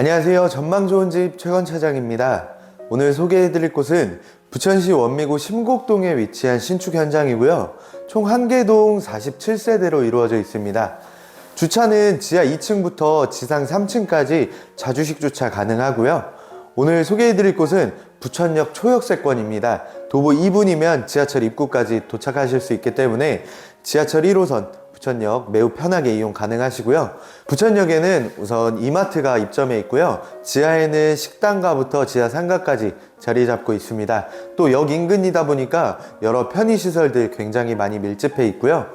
안녕하세요. 전망 좋은 집 최건 차장입니다. 오늘 소개해드릴 곳은 부천시 원미구 심곡동에 위치한 신축 현장이고요. 총 한개동 47세대로 이루어져 있습니다. 주차는 지하 2층부터 지상 3층까지 자주식 주차 가능하고요. 오늘 소개해드릴 곳은 부천역 초역세권입니다. 도보 2분이면 지하철 입구까지 도착하실 수 있기 때문에 지하철 1호선 부천역 매우 편하게 이용 가능하시고요. 부천역에는 우선 이마트가 입점해 있고요. 지하에는 식당가부터 지하 상가까지 자리 잡고 있습니다. 또 역 인근이다 보니까 여러 편의시설들 굉장히 많이 밀집해 있고요.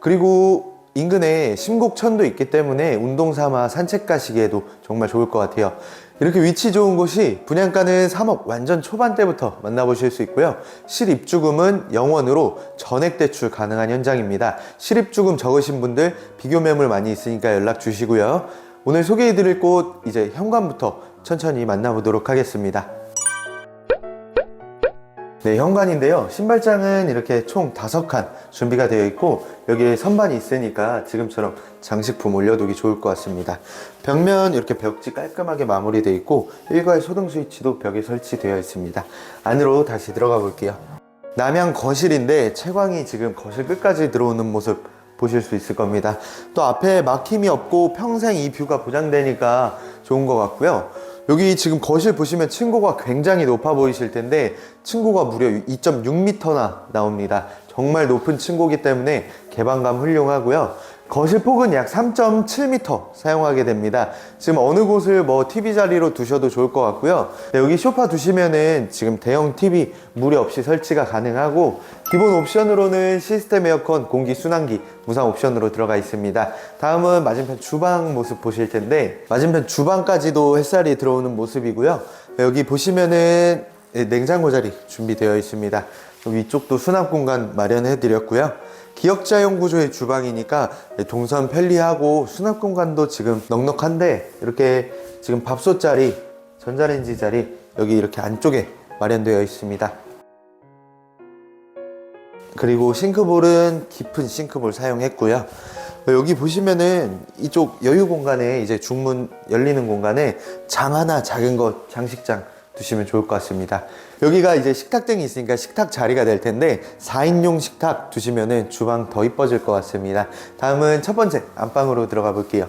그리고 인근에 심곡천도 있기 때문에 운동 삼아 산책 가시기에도 정말 좋을 것 같아요. 이렇게 위치 좋은 곳이 분양가는 3억 완전 초반대부터 만나보실 수 있고요. 실입주금은 0원으로 전액 대출 가능한 현장입니다. 실입주금 적으신 분들 비교 매물 많이 있으니까 연락 주시고요. 오늘 소개해드릴 곳 이제 현관부터 천천히 만나보도록 하겠습니다. 네, 현관인데요. 신발장은 이렇게 총 다섯 칸 준비가 되어 있고 여기에 선반이 있으니까 지금처럼 장식품 올려두기 좋을 것 같습니다. 벽면 이렇게 벽지 깔끔하게 마무리되어 있고 일괄 소등 스위치도 벽에 설치되어 있습니다. 안으로 다시 들어가 볼게요. 남양 거실인데 채광이 지금 거실 끝까지 들어오는 모습 보실 수 있을 겁니다. 또 앞에 막힘이 없고 평생 이 뷰가 보장되니까 좋은 것 같고요. 여기 지금 거실 보시면 층고가 굉장히 높아 보이실 텐데 층고가 무려 2.6m나 나옵니다. 정말 높은 층고기 때문에 개방감 훌륭하고요. 거실 폭은 약 3.7m 사용하게 됩니다. 지금 어느 곳을 뭐 TV 자리로 두셔도 좋을 것 같고요. 네, 여기 소파 두시면은 지금 대형 TV 무리 없이 설치가 가능하고 기본 옵션으로는 시스템 에어컨, 공기 순환기 무상 옵션으로 들어가 있습니다. 다음은 맞은편 주방 모습 보실 텐데 맞은편 주방까지도 햇살이 들어오는 모습이고요. 네, 여기 보시면은 네, 냉장고 자리 준비되어 있습니다. 위쪽도 수납 공간 마련해 드렸고요. 기역자용 구조의 주방이니까 동선 편리하고 수납 공간도 지금 넉넉한데 이렇게 지금 밥솥 자리, 전자레인지 자리 여기 이렇게 안쪽에 마련되어 있습니다. 그리고 싱크볼은 깊은 싱크볼 사용했고요. 여기 보시면은 이쪽 여유 공간에 이제 중문 열리는 공간에 장 하나 작은 것 장식장 두시면 좋을 것 같습니다. 여기가 이제 식탁 등이 있으니까 식탁 자리가 될 텐데 4인용 식탁 두시면은 주방 더 이뻐질 것 같습니다. 다음은 첫 번째 안방으로 들어가 볼게요.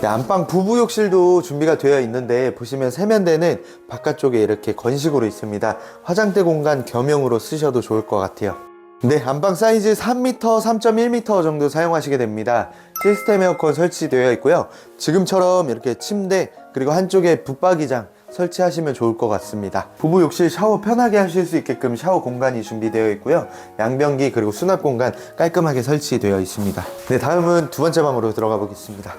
네, 안방 부부 욕실도 준비가 되어 있는데 보시면 세면대는 바깥쪽에 이렇게 건식으로 있습니다. 화장대 공간 겸용으로 쓰셔도 좋을 것 같아요. 네, 안방 사이즈 3m, 3.1m 정도 사용하시게 됩니다. 시스템 에어컨 설치되어 있고요. 지금처럼 이렇게 침대 그리고 한쪽에 붙박이장 설치하시면 좋을 것 같습니다. 부부 욕실 샤워 편하게 하실 수 있게끔 샤워 공간이 준비되어 있고요. 양변기 그리고 수납 공간 깔끔하게 설치되어 있습니다. 네, 다음은 두 번째 방으로 들어가 보겠습니다.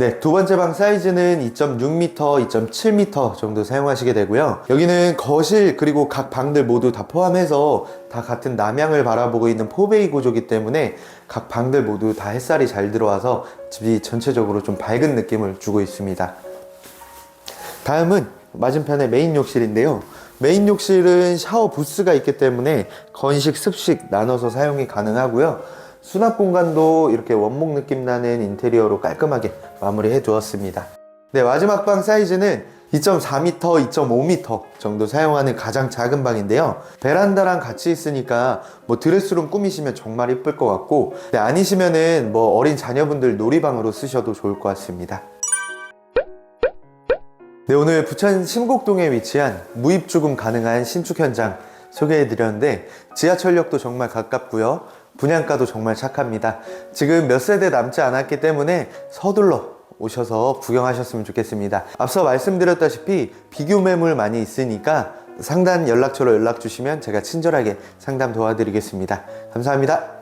네, 두 번째 방 사이즈는 2.6m, 2.7m 정도 사용하시게 되고요. 여기는 거실 그리고 각 방들 모두 다 포함해서 다 같은 남향을 바라보고 있는 포베이 구조기 때문에 각 방들 모두 다 햇살이 잘 들어와서 집이 전체적으로 좀 밝은 느낌을 주고 있습니다. 다음은 맞은편에 메인 욕실인데요. 메인 욕실은 샤워 부스가 있기 때문에 건식, 습식 나눠서 사용이 가능하고요. 수납 공간도 이렇게 원목 느낌 나는 인테리어로 깔끔하게 마무리해 두었습니다. 네, 마지막 방 사이즈는 2.4m, 2.5m 정도 사용하는 가장 작은 방인데요. 베란다랑 같이 있으니까 뭐 드레스룸 꾸미시면 정말 이쁠 것 같고, 네, 아니시면은 뭐 어린 자녀분들 놀이방으로 쓰셔도 좋을 것 같습니다. 네, 오늘 부천 심곡동에 위치한 무입 주금 가능한 신축 현장 소개해 드렸는데 지하철역도 정말 가깝고요. 분양가도 정말 착합니다. 지금 몇 세대 남지 않았기 때문에 서둘러 오셔서 구경하셨으면 좋겠습니다. 앞서 말씀드렸다시피 비교 매물 많이 있으니까 상단 연락처로 연락 주시면 제가 친절하게 상담 도와드리겠습니다. 감사합니다.